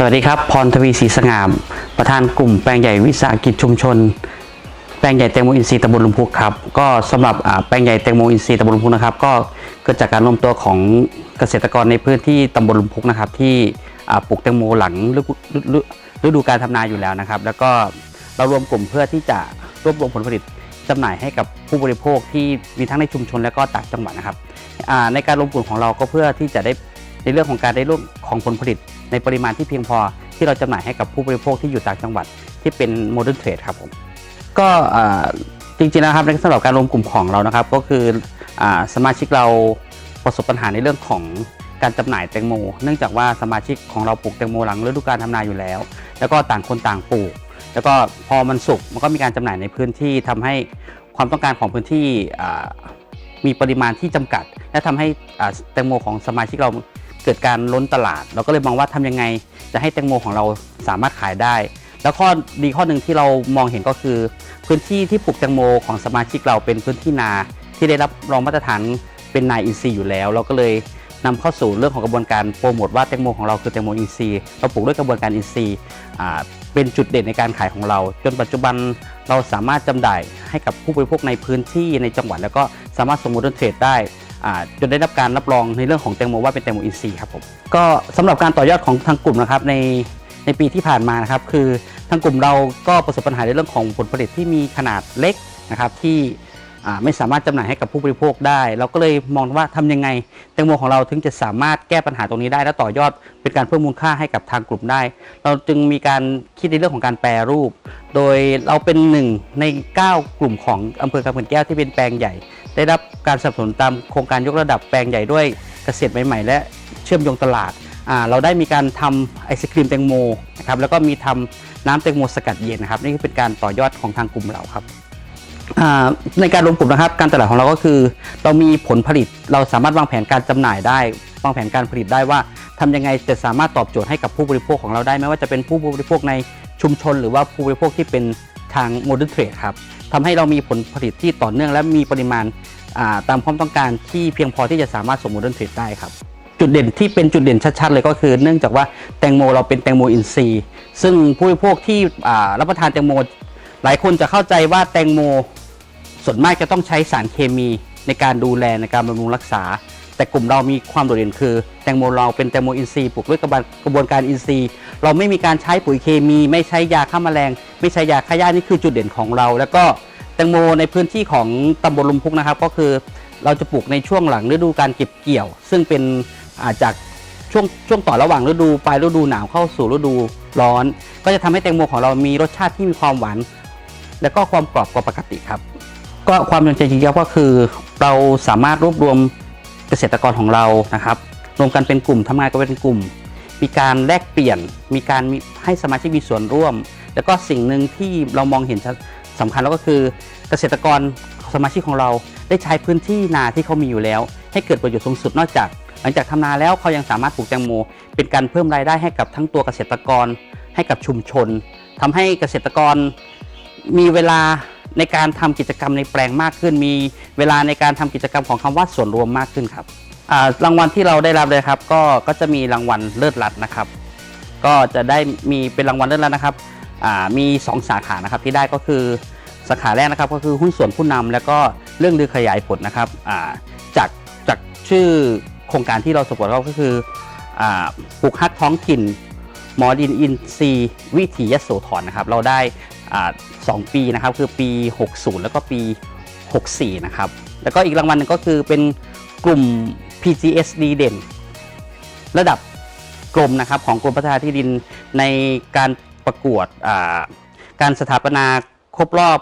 สวัสดีครับ พรทวีศรีสง่าม ประธานกลุ่มแปลงใหญ่วิสาหกิจชุมชน แปลงใหญ่แตงโมอินทรีย์ตำบลลุมพุกครับ ก็สำหรับแปลงใหญ่แตงโมอินทรีย์ตำบลลุมพุกนะครับ ก็เกิดจากการรวมตัวของเกษตรกรในพื้นที่ตำบลลุมพุกนะครับ ที่ปลูกแตงโมหลังฤดูการทำนาอยู่แล้วนะครับ แล้วก็เรารวมกลุ่มเพื่อที่จะรวบรวมผลผลิตจำหน่ายให้กับผู้บริโภคที่มีทั้งในชุมชนและก็ต่างจังหวัดนะครับในการรวมกลุ่มของเราก็เพื่อที่จะได้ในเรื่องของการได้ร่วมของผลผลิต ในปริมาณที่เพียงพอที่เราจำหน่ายให้กับผู้บริโภคที่อยู่ต่างจังหวัดที่เป็นโมเดิร์นเทรดครับผมก็จริงๆนะครับในสำหรับการรวมกลุ่มของเรานะครับ ก็คืออสมาชิกเราประสบปัญหาในเรื่องของการจำหน่ายแตงโม เนื่องจากว่าสมาชิกของเราปลูกแตงโมหลังฤดูกาลทำนาอยู่แล้ว แล้วก็ต่างคนต่างปลูก แล้วก็พอมันสุกมันก็มีการจำหน่ายในพื้นที่ทำให้ความต้องการของพื้นที่มีปริมาณที่จำกัด และทำให้แตงโมของสมาชิกเรา กิดการล้นตลาด เราก็เลยมองว่าทำยังไงจะให้แตงโมของเราสามารถขายได้ แล้วข้อดีข้อหนึ่งที่เรามองเห็นก็คือ พื้นที่ที่ปลูกแตงโมของสมาชิกเราเป็นพื้นที่นาที่ได้รับรองมาตรฐานเป็นนาอินทรีย์อยู่แล้ว เราก็เลยนำเข้าสู่เรื่องของกระบวนการโปรโมทว่าแตงโมของเราคือแตงโมอินทรีย์เราปลูกด้วยกระบวนการอินทรีย์เป็นจุดเด่นในการขายของเรา จนปัจจุบันเราสามารถจำหน่ายให้กับผู้บริโภคในพื้นที่ในจังหวัด แล้วก็สามารถสมมูลเทรดได้ จนได้รับการรับรองในเรื่องของแตงโมว่าเป็นแตงโมอินทรีย์ครับผมก็สำหรับการต่อยอดของทางกลุ่มนะครับในในปีที่ผ่านมานะครับคือทางกลุ่มเราก็ประสบปัญหาในเรื่องของผลผลิตที่มีขนาดเล็กนะครับที่ ไม่สามารถจำหน่ายให้กับผู้บริโภคได้ เราก็เลยมองว่าทำยังไงแตงโมของเราถึงจะสามารถแก้ปัญหาตรงนี้ได้และต่อยอดเป็นการเพิ่มมูลค่าให้กับทางกลุ่มได้ เราจึงมีการคิดในเรื่องของการแปรรูป โดยเราเป็นหนึ่งใน 9 กลุ่มของอำเภอกำเภนแก้วที่เป็นแปลงใหญ่ ได้รับการสนับสนุนตามโครงการยกระดับแปลงใหญ่ด้วยเกษตรใหม่ ๆ และเชื่อมโยงตลาดเราได้มีการทำไอศครีมแตงโมนะครับแล้วก็มีทำน้ำแตงโมสกัดเย็นนะครับนี่คือเป็นการต่อยอดของทางกลุ่มเราครับ ในการรวมกลุ่มนะครับ การตลาดของเราก็คือ เรามีผลผลิตเราสามารถวางแผนการจำหน่ายได้วางแผนการผลิตได้ว่าทำยังไงจะสามารถตอบโจทย์ให้กับผู้บริโภคของเราได้ไม่ว่าจะเป็นผู้บริโภคในชุมชน หรือว่าผู้บริโภคที่เป็นทางโมเดิร์นเทรดครับทำให้เรามีผลผลิตที่ต่อเนื่อง และมีปริมาณาตามความต้องการที่เพียงพอที่จะสามารถส่งโมเดิร์นเทรดได้ครับจุดเด่นที่เป็นจุดเด่นชัดๆ เลยก็คือ เนื่องจากว่าแตงโมเราเป็นแตงโมอินทรีย์ ซึ่งผู้บริโภคที่รับประทานแตงโม หลายคนจะเข้าใจว่าแตงโมส่วนมากจะต้องใช้สารเคมีในการดูแลในการบำรุงรักษา แต่กลุ่มเรามีความโดดเด่นคือ แตงโมเราเป็นแตงโมอินทรีย์ปลูกด้วยกระบวนกระบวนการอินทรีย์ เราไม่มีการใช้ปุ๋ยเคมี ไม่ใช้ยาฆ่าแมลง ไม่ใช้ยาฆ่าหญ้านี่คือจุดเด่นของเรา แล้วก็แตงโมในพื้นที่ของตำบลลุมพุกนะครับ ก็คือเราจะปลูกในช่วงหลังฤดูการเก็บเกี่ยว ซึ่งเป็นอาจากช่วงช่วงต่อระหว่างฤดูปลายฤดูหนาวเข้าสู่ฤดูร้อน ก็จะทำให้แตงโมของเรามีรสชาติที่มีความหวาน และก็ความกรอบกว่าปกติครับ ก็ความจำเป็นจริงๆก็คือเราสามารถรวบรวมเกษตรกรของเรานะครับ รวมกันเป็นกลุ่มทำงานกันเป็นกลุ่ม มีการแลกเปลี่ยน มีการให้สมาชิกมีส่วนร่วม แล้วก็สิ่งหนึ่งที่เรามองเห็นชัดสำคัญแล้วก็คือ เกษตรกรสมาชิกของเราได้ใช้พื้นที่นาที่เขามีอยู่แล้ว ให้เกิดประโยชน์สูงสุดนอกจาก หลังจากทำนาแล้วเขายังสามารถปลูกแตงโม เป็นการเพิ่มรายได้ให้กับทั้งตัวเกษตรกร ให้กับชุมชนทำให้เกษตรกร มีเวลาในการทำกิจกรรมในแปลงมากขึ้น มีเวลาในการทำกิจกรรมของคำว่าส่วนรวมมากขึ้นครับรางวัลที่เราได้รับเลยครับ ก็ก็จะมีรางวัลเลิศรัตน์นะครับ ก็จะได้มีเป็นรางวัลเลิศรัตน์นะครับมี 2 สาขานะครับที่ได้ก็คือสาขาแรกนะครับ ก็คือหุ้นส่วนผู้นำแล้วก็เรื่องลือขยายผลนะครับจากจากชื่อโครงการที่เราสปอร์ตก็คือปลูกฮักท้องถิ่นหมอดินอินทรีวิถียโสธรนะครับ เราได้ สองปีนะครับคือปี 60 แล้วก็ปี 64 นะครับ แล้วก็อีกรางวัลหนึงก็คือเป็นกลุ่ม PGS ดีเด่น ระดับกรมนะครับของกรมพัฒนาที่ดินในการประกวดการสถาปนาครบรอบ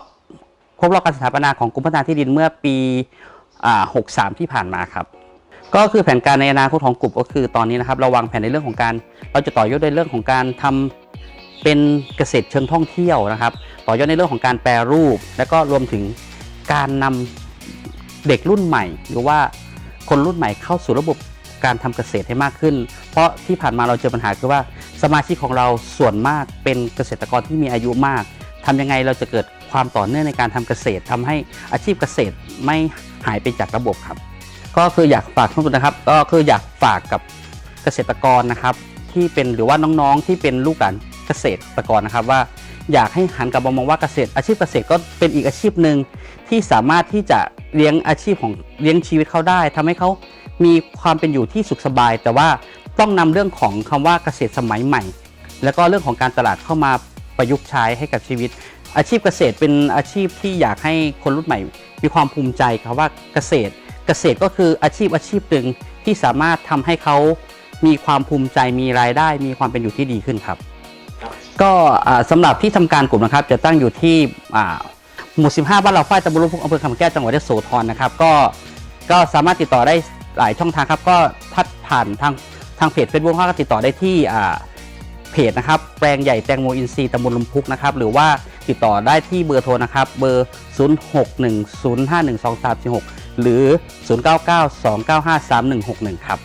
ครบรอบการสถาปนาของกรมพัฒนาที่ดินเมื่อปีอ่า63 ที่ผ่านมาครับก็คือแผนการในอนาคตของกลุ่มก็คือตอนนี้นะครับเราวางแผนในเรื่องของการ เราจะต่อยอดในเรื่องของการทำ เป็นเกษตรเชิงท่องเที่ยวนะครับ ต่อยอดในเรื่องของการแปรรูป และก็รวมถึงการนำเด็กรุ่นใหม่ หรือว่าคนรุ่นใหม่เข้าสู่ระบบการทำเกษตรให้มากขึ้น เพราะที่ผ่านมาเราเจอปัญหาคือว่าสมาชิกของเราส่วนมากเป็นเกษตรกรที่มีอายุมากทำยังไงเราจะเกิดความต่อเนื่องในการทำเกษตรทำให้อาชีพเกษตรไม่หายไปจากระบบครับ ก็คืออยากฝากทุกคนนะครับ ก็คืออยากฝากกับเกษตรกรนะครับ ที่เป็นหรือว่าน้องๆที่เป็นลูกหลาน เกษตรกรนะครับว่าอยากให้หันกลับมามองว่าเกษตร อาชีพเกษตรก็เป็นอีกอาชีพหนึ่งที่สามารถที่จะเลี้ยงอาชีพของเลี้ยงชีวิตเขาได้ทำให้เขามีความเป็นอยู่ที่สุขสบาย แต่ว่าต้องนำเรื่องของคำว่าเกษตรสมัยใหม่ แล้วก็เรื่องของการตลาดเข้ามาประยุกต์ใช้ให้กับชีวิต อาชีพเกษตรเป็นอาชีพที่อยากให้คนรุ่นใหม่ มีความภูมิใจครับว่าเกษตร เกษตรก็คืออาชีพอาชีพหนึ่งที่สามารถทำให้เขามีความภูมิใจมีรายได้ มีความเป็นอยู่ที่ดีขึ้นครับ ก็อ่าสำหรับที่ทำการกลุ่มนะครับ จะตั้งอยู่ที่หมู่ 15 บ้านเราฝ้ายตำบลลุงพุกอำเภอคำแก้วจังหวัดยโสธรนะครับก็ก็สามารถติดต่อได้หลายช่องทางครับ ก็ทัดผ่านทางทางเพจเฟซบุ๊กก็ติดต่อได้ที่เพจนะครับแปลงใหญ่แตงโมอินทรีย์ตำบลลุมพุกนะครับหรือว่าติดต่อได้ที่เบอร์โทรนะครับเบอร์ 0610512346 หรือ 0992953161 ครับ